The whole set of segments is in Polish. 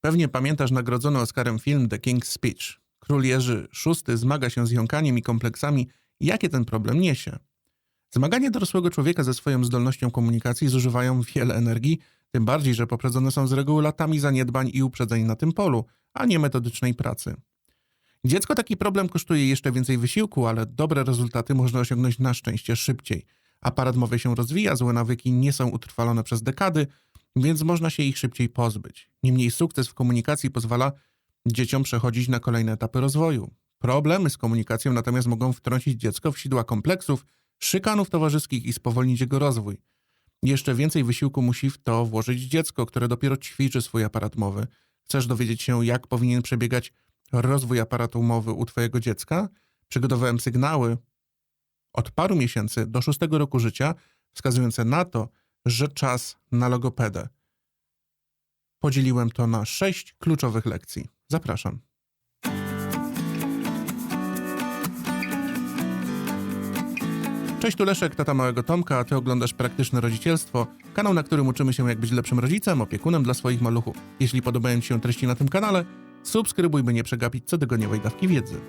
Pewnie pamiętasz nagrodzony Oscarem film The King's Speech. Król Jerzy VI zmaga się z jąkaniem i kompleksami, jakie ten problem niesie. Zmagania dorosłego człowieka ze swoją zdolnością komunikacji zużywają wiele energii, tym bardziej, że poprzedzone są z reguły latami zaniedbań i uprzedzeń na tym polu, a nie metodycznej pracy. Dziecko taki problem kosztuje jeszcze więcej wysiłku, ale dobre rezultaty można osiągnąć na szczęście szybciej. Aparat mowy się rozwija, złe nawyki nie są utrwalone przez dekady, więc można się ich szybciej pozbyć. Niemniej sukces w komunikacji pozwala dzieciom przechodzić na kolejne etapy rozwoju. Problemy z komunikacją natomiast mogą wtrącić dziecko w sidła kompleksów, szykanów towarzyskich i spowolnić jego rozwój. Jeszcze więcej wysiłku musi w to włożyć dziecko, które dopiero ćwiczy swój aparat mowy. Chcesz dowiedzieć się, jak powinien przebiegać rozwój aparatu mowy u Twojego dziecka? Przygotowałem sygnały od paru miesięcy do szóstego roku życia, wskazujące na to, że czas na logopedę. Podzieliłem to na sześć kluczowych lekcji. Zapraszam. Cześć, tu Leszek, tata małego Tomka, a ty oglądasz Praktyczne Rodzicielstwo, kanał, na którym uczymy się jak być lepszym rodzicem, opiekunem dla swoich maluchów. Jeśli podobają Ci się treści na tym kanale, subskrybuj, by nie przegapić cotygodniowej dawki wiedzy.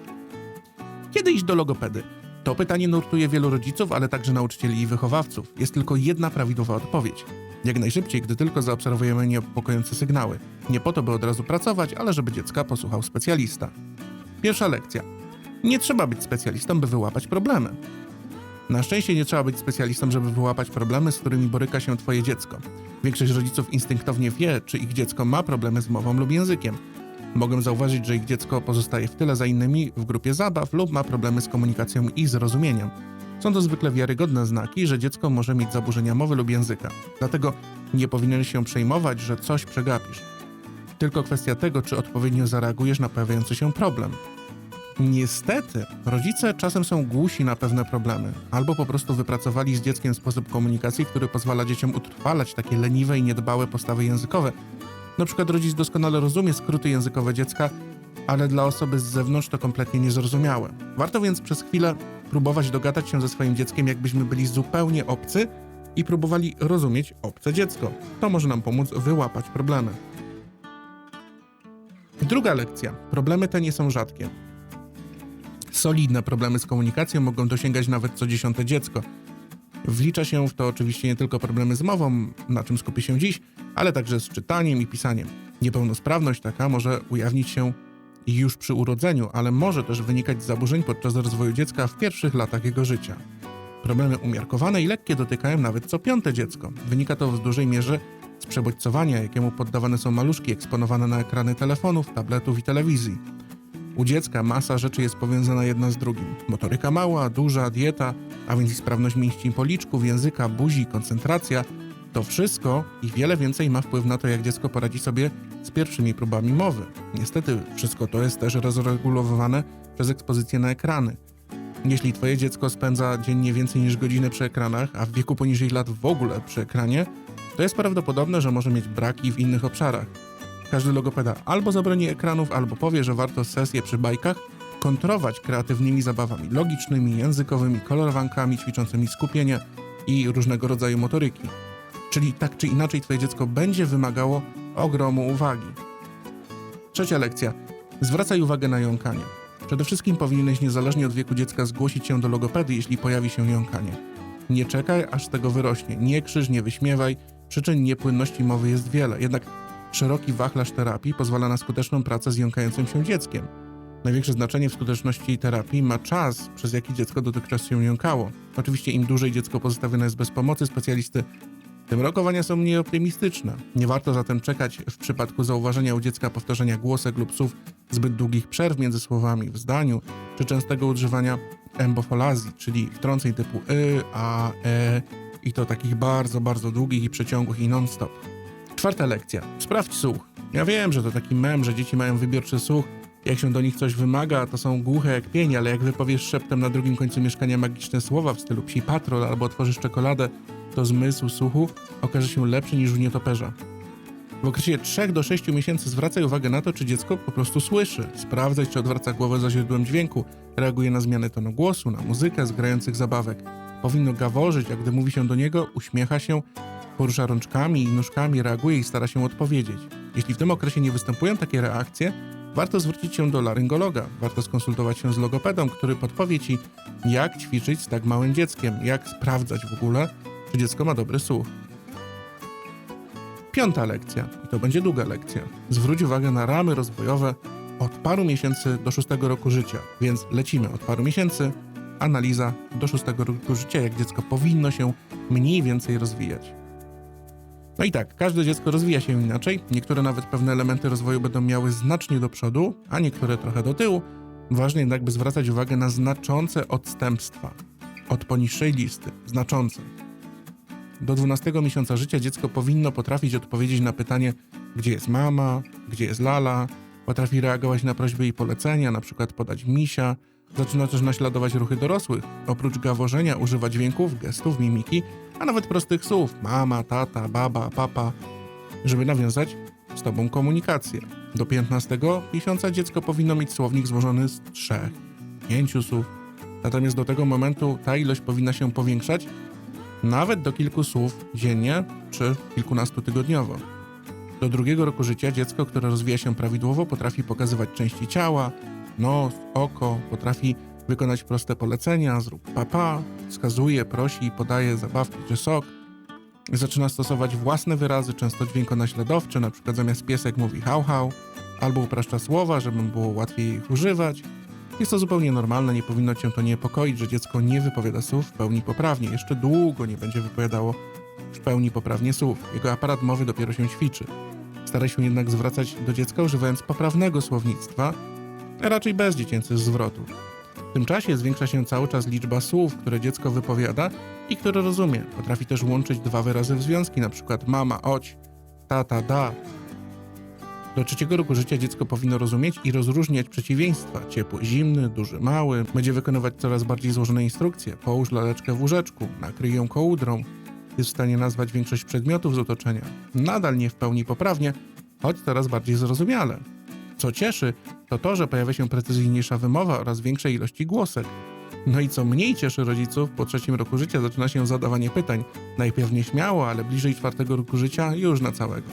Kiedy iść do logopedy? To pytanie nurtuje wielu rodziców, ale także nauczycieli i wychowawców. Jest tylko jedna prawidłowa odpowiedź. Jak najszybciej, gdy tylko zaobserwujemy niepokojące sygnały. Nie po to, by od razu pracować, ale żeby dziecka posłuchał specjalista. Pierwsza lekcja. Nie trzeba być specjalistą, by wyłapać problemy. Na szczęście nie trzeba być specjalistą, żeby wyłapać problemy, z którymi boryka się Twoje dziecko. Większość rodziców instynktownie wie, czy ich dziecko ma problemy z mową lub językiem. Mogą zauważyć, że ich dziecko pozostaje w tyle za innymi w grupie zabaw lub ma problemy z komunikacją i zrozumieniem. Są to zwykle wiarygodne znaki, że dziecko może mieć zaburzenia mowy lub języka. Dlatego nie powinien się przejmować, że coś przegapisz. Tylko kwestia tego, czy odpowiednio zareagujesz na pojawiający się problem. Niestety, rodzice czasem są głusi na pewne problemy, albo po prostu wypracowali z dzieckiem sposób komunikacji, który pozwala dzieciom utrwalać takie leniwe i niedbałe postawy językowe. Na przykład rodzic doskonale rozumie skróty językowe dziecka, ale dla osoby z zewnątrz to kompletnie niezrozumiałe. Warto więc przez chwilę próbować dogadać się ze swoim dzieckiem, jakbyśmy byli zupełnie obcy i próbowali rozumieć obce dziecko. To może nam pomóc wyłapać problemy. Druga lekcja. Problemy te nie są rzadkie. Solidne problemy z komunikacją mogą dosięgać nawet co dziesiąte dziecko. Wlicza się w to oczywiście nie tylko problemy z mową, na czym skupię się dziś, ale także z czytaniem i pisaniem. Niepełnosprawność taka może ujawnić się już przy urodzeniu, ale może też wynikać z zaburzeń podczas rozwoju dziecka w pierwszych latach jego życia. Problemy umiarkowane i lekkie dotykają nawet co piąte dziecko. Wynika to w dużej mierze z przebodźcowania, jakiemu poddawane są maluszki eksponowane na ekrany telefonów, tabletów i telewizji. U dziecka masa rzeczy jest powiązana jedna z drugim. Motoryka mała, duża, dieta, a więc i sprawność mięśni policzków, języka, buzi, koncentracja. To wszystko i wiele więcej ma wpływ na to, jak dziecko poradzi sobie z pierwszymi próbami mowy. Niestety, wszystko to jest też rozregulowane przez ekspozycję na ekrany. Jeśli twoje dziecko spędza dziennie więcej niż godzinę przy ekranach, a w wieku poniżej lat w ogóle przy ekranie, to jest prawdopodobne, że może mieć braki w innych obszarach. Każdy logopeda albo zabroni ekranów, albo powie, że warto sesje przy bajkach kontrować kreatywnymi zabawami logicznymi, językowymi, kolorowankami ćwiczącymi skupienie i różnego rodzaju motoryki. Czyli tak czy inaczej twoje dziecko będzie wymagało ogromu uwagi. Trzecia lekcja. Zwracaj uwagę na jąkanie. Przede wszystkim powinieneś niezależnie od wieku dziecka zgłosić się do logopedy, jeśli pojawi się jąkanie. Nie czekaj, aż z tego wyrośnie. Nie krzyż, nie wyśmiewaj. Przyczyn niepłynności mowy jest wiele, jednak szeroki wachlarz terapii pozwala na skuteczną pracę z jąkającym się dzieckiem. Największe znaczenie w skuteczności terapii ma czas, przez jaki dziecko dotychczas się jąkało. Oczywiście im dłużej dziecko pozostawione jest bez pomocy specjalisty, tym rokowania są mniej optymistyczne. Nie warto zatem czekać w przypadku zauważenia u dziecka powtarzania głosek lub słów zbyt długich przerw między słowami w zdaniu, czy częstego używania embofolazji, czyli wtrąceń typu y, a, e i to takich bardzo, bardzo długich i przeciągłych i non-stop. Czwarta lekcja. Sprawdź słuch. Ja wiem, że to taki mem, że dzieci mają wybiorczy słuch. Jak się do nich coś wymaga, to są głuche jak pień, ale jak wypowiesz szeptem na drugim końcu mieszkania magiczne słowa w stylu psi patrol albo otworzysz czekoladę, to zmysł słuchu okaże się lepszy niż u nietoperza. W okresie 3 do 6 miesięcy zwracaj uwagę na to, czy dziecko po prostu słyszy. Sprawdzaj, czy odwraca głowę za źródłem dźwięku, reaguje na zmianę tonu głosu, na muzykę z grających zabawek. Powinno gaworzyć, a gdy mówi się do niego, uśmiecha się, porusza rączkami i nóżkami, reaguje i stara się odpowiedzieć. Jeśli w tym okresie nie występują takie reakcje, warto zwrócić się do laryngologa, warto skonsultować się z logopedą, który podpowie ci, jak ćwiczyć z tak małym dzieckiem, jak sprawdzać w ogóle, czy dziecko ma dobry słuch. Piąta lekcja, i to będzie długa lekcja. Zwróć uwagę na ramy rozwojowe od paru miesięcy do szóstego roku życia, więc lecimy od paru miesięcy, analiza do szóstego roku życia, jak dziecko powinno się mniej więcej rozwijać. No i tak, każde dziecko rozwija się inaczej. Niektóre nawet pewne elementy rozwoju będą miały znacznie do przodu, a niektóre trochę do tyłu. Ważne jednak, by zwracać uwagę na znaczące odstępstwa od poniższej listy. Znaczące. Do 12 miesiąca życia dziecko powinno potrafić odpowiedzieć na pytanie, gdzie jest mama, gdzie jest lala, potrafi reagować na prośby i polecenia, na przykład podać misia, zaczyna też naśladować ruchy dorosłych, oprócz gaworzenia używa dźwięków, gestów, mimiki, a nawet prostych słów mama, tata, baba, papa, żeby nawiązać z tobą komunikację. Do 15 miesiąca dziecko powinno mieć słownik złożony z trzech, pięciu słów, natomiast do tego momentu ta ilość powinna się powiększać nawet do kilku słów dziennie czy kilkunastu tygodniowo. Do drugiego roku życia dziecko, które rozwija się prawidłowo, potrafi pokazywać części ciała, nos, oko, potrafi wykonać proste polecenia, zrób papa, wskazuje, prosi i podaje zabawki czy sok. Zaczyna stosować własne wyrazy, często dźwiękonaśladowcze, na przykład zamiast piesek mówi hał hał, albo upraszcza słowa, żeby było łatwiej ich używać. Jest to zupełnie normalne, nie powinno cię to niepokoić, że dziecko nie wypowiada słów w pełni poprawnie. Jeszcze długo nie będzie wypowiadało w pełni poprawnie słów. Jego aparat mowy dopiero się ćwiczy. Staraj się jednak zwracać do dziecka używając poprawnego słownictwa, a raczej bez dziecięcych zwrotów. W tym czasie zwiększa się cały czas liczba słów, które dziecko wypowiada i które rozumie. Potrafi też łączyć dwa wyrazy w związki, np. mama, oć, tata, da. Do trzeciego roku życia dziecko powinno rozumieć i rozróżniać przeciwieństwa. Ciepły, zimny, duży, mały. Będzie wykonywać coraz bardziej złożone instrukcje. Połóż laleczkę w łóżeczku, nakryj ją kołdrą. Jest w stanie nazwać większość przedmiotów z otoczenia. Nadal nie w pełni poprawnie, choć coraz bardziej zrozumiale. Co cieszy, to to, że pojawia się precyzyjniejsza wymowa oraz większej ilości głosek. No i co mniej cieszy rodziców, po trzecim roku życia zaczyna się zadawanie pytań. Najpierw nieśmiało, ale bliżej czwartego roku życia już na całego.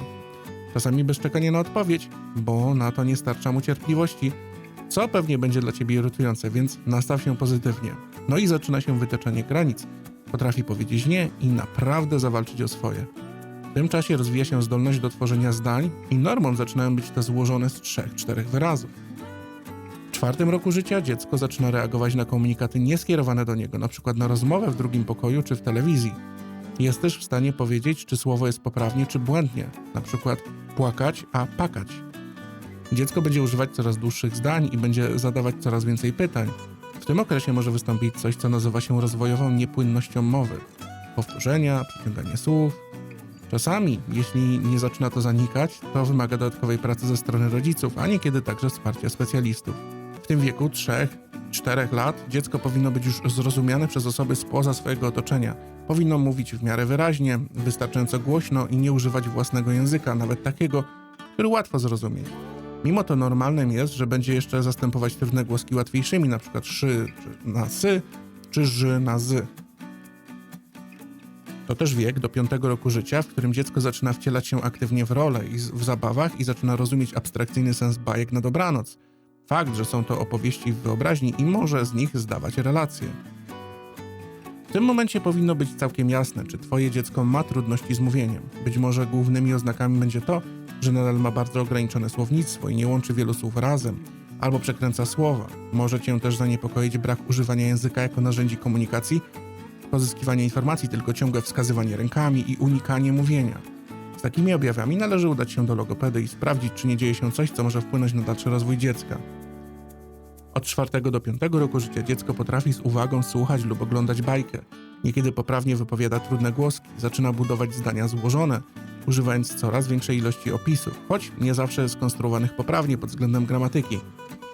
Czasami bez czekania na odpowiedź, bo na to nie starcza mu cierpliwości, co pewnie będzie dla ciebie irytujące, więc nastaw się pozytywnie. No i zaczyna się wytyczanie granic. Potrafi powiedzieć nie i naprawdę zawalczyć o swoje. Tym czasie rozwija się zdolność do tworzenia zdań i normą zaczynają być te złożone z trzech, czterech wyrazów. W czwartym roku życia dziecko zaczyna reagować na komunikaty nieskierowane do niego, np. na rozmowę w drugim pokoju czy w telewizji. Jest też w stanie powiedzieć, czy słowo jest poprawnie, czy błędnie, np. płakać, a pakać. Dziecko będzie używać coraz dłuższych zdań i będzie zadawać coraz więcej pytań. W tym okresie może wystąpić coś, co nazywa się rozwojową niepłynnością mowy. Powtórzenia, przeciąganie słów. Czasami, jeśli nie zaczyna to zanikać, to wymaga dodatkowej pracy ze strony rodziców, a niekiedy także wsparcia specjalistów. W tym wieku 3-4 lat dziecko powinno być już zrozumiane przez osoby spoza swojego otoczenia. Powinno mówić w miarę wyraźnie, wystarczająco głośno i nie używać własnego języka, nawet takiego, który łatwo zrozumieć. Mimo to normalnym jest, że będzie jeszcze zastępować pewne głoski łatwiejszymi, np. szy na sy, czy ży na zy. To też wiek do piątego roku życia, w którym dziecko zaczyna wcielać się aktywnie w rolę i w zabawach i zaczyna rozumieć abstrakcyjny sens bajek na dobranoc. Fakt, że są to opowieści w wyobraźni i może z nich zdawać relacje. W tym momencie powinno być całkiem jasne, czy twoje dziecko ma trudności z mówieniem. Być może głównymi oznakami będzie to, że nadal ma bardzo ograniczone słownictwo i nie łączy wielu słów razem, albo przekręca słowa. Może cię też zaniepokoić brak używania języka jako narzędzi komunikacji, pozyskiwanie informacji, tylko ciągłe wskazywanie rękami i unikanie mówienia. Z takimi objawami należy udać się do logopedy i sprawdzić, czy nie dzieje się coś, co może wpłynąć na dalszy rozwój dziecka. Od 4 do 5 roku życia dziecko potrafi z uwagą słuchać lub oglądać bajkę. Niekiedy poprawnie wypowiada trudne głoski, zaczyna budować zdania złożone, używając coraz większej ilości opisów, choć nie zawsze skonstruowanych poprawnie pod względem gramatyki.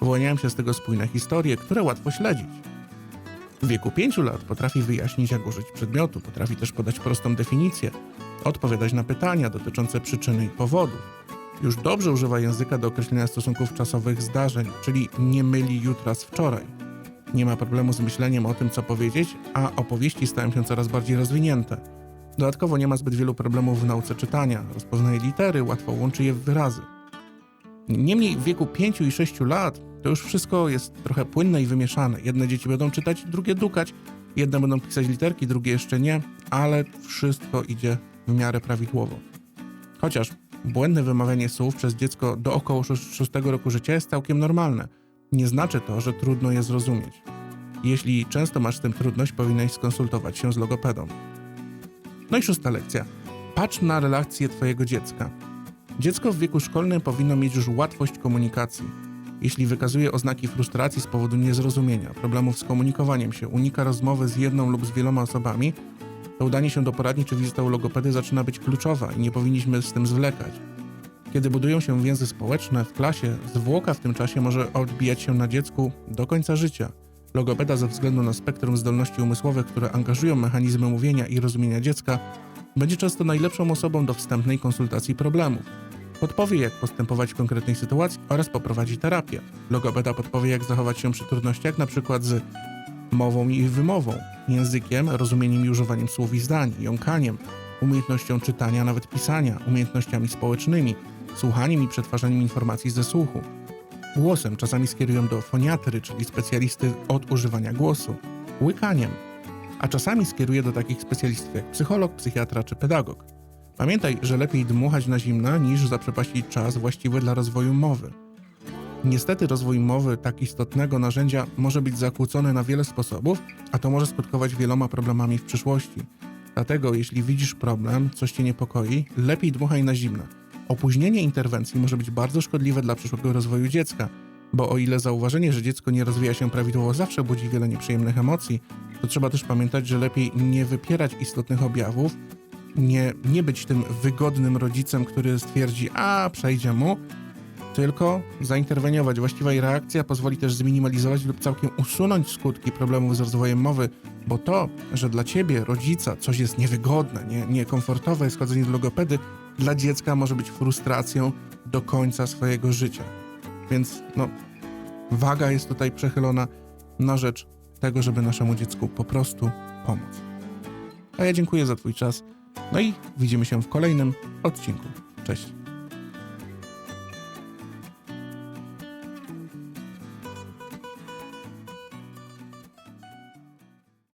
Wyłaniają się z tego spójne historie, które łatwo śledzić. W wieku 5 lat potrafi wyjaśnić, jak użyć przedmiotu, potrafi też podać prostą definicję, odpowiadać na pytania dotyczące przyczyny i powodów. Już dobrze używa języka do określenia stosunków czasowych zdarzeń, czyli nie myli jutra z wczoraj. Nie ma problemu z myśleniem o tym, co powiedzieć, a opowieści stają się coraz bardziej rozwinięte. Dodatkowo nie ma zbyt wielu problemów w nauce czytania, rozpoznaje litery, łatwo łączy je w wyrazy. Niemniej w wieku 5 i 6 lat to już wszystko jest trochę płynne i wymieszane. Jedne dzieci będą czytać, drugie dukać, jedne będą pisać literki, drugie jeszcze nie, ale wszystko idzie w miarę prawidłowo. Chociaż błędne wymawianie słów przez dziecko do około 6 roku życia jest całkiem normalne. Nie znaczy to, że trudno je zrozumieć. Jeśli często masz z tym trudność, powinieneś skonsultować się z logopedą. No i szósta lekcja. Patrz na relacje Twojego dziecka. Dziecko w wieku szkolnym powinno mieć już łatwość komunikacji. Jeśli wykazuje oznaki frustracji z powodu niezrozumienia, problemów z komunikowaniem się, unika rozmowy z jedną lub z wieloma osobami, to udanie się do poradni czy wizyta u logopedy zaczyna być kluczowa i nie powinniśmy z tym zwlekać. Kiedy budują się więzy społeczne w klasie, zwłoka w tym czasie może odbijać się na dziecku do końca życia. Logopeda ze względu na spektrum zdolności umysłowych, które angażują mechanizmy mówienia i rozumienia dziecka, będzie często najlepszą osobą do wstępnej konsultacji problemów. Podpowie, jak postępować w konkretnej sytuacji oraz poprowadzi terapię. Logopeda podpowie, jak zachować się przy trudnościach, np. z mową i wymową, językiem, rozumieniem i używaniem słów i zdań, jąkaniem, umiejętnością czytania, nawet pisania, umiejętnościami społecznymi, słuchaniem i przetwarzaniem informacji ze słuchu. Głosem czasami skierują do foniatry, czyli specjalisty od używania głosu, łykaniem, a czasami skieruje do takich specjalistów jak psycholog, psychiatra czy pedagog. Pamiętaj, że lepiej dmuchać na zimno niż zaprzepaścić czas właściwy dla rozwoju mowy. Niestety rozwój mowy tak istotnego narzędzia może być zakłócony na wiele sposobów, a to może skutkować wieloma problemami w przyszłości. Dlatego jeśli widzisz problem, coś cię niepokoi, lepiej dmuchaj na zimno. Opóźnienie interwencji może być bardzo szkodliwe dla przyszłego rozwoju dziecka, bo o ile zauważenie, że dziecko nie rozwija się prawidłowo zawsze budzi wiele nieprzyjemnych emocji, to trzeba też pamiętać, że lepiej nie wypierać istotnych objawów, nie, nie być tym wygodnym rodzicem, który stwierdzi, a przejdzie mu, tylko zainterweniować. Właściwa jej reakcja pozwoli też zminimalizować lub całkiem usunąć skutki problemów z rozwojem mowy, bo to, że dla ciebie, rodzica, coś jest niewygodne, nie, niekomfortowe, jest chodzenie do logopedy, dla dziecka może być frustracją do końca swojego życia. Więc no, waga jest tutaj przechylona na rzecz tego, żeby naszemu dziecku po prostu pomóc. A ja dziękuję za Twój czas. No i widzimy się w kolejnym odcinku. Cześć.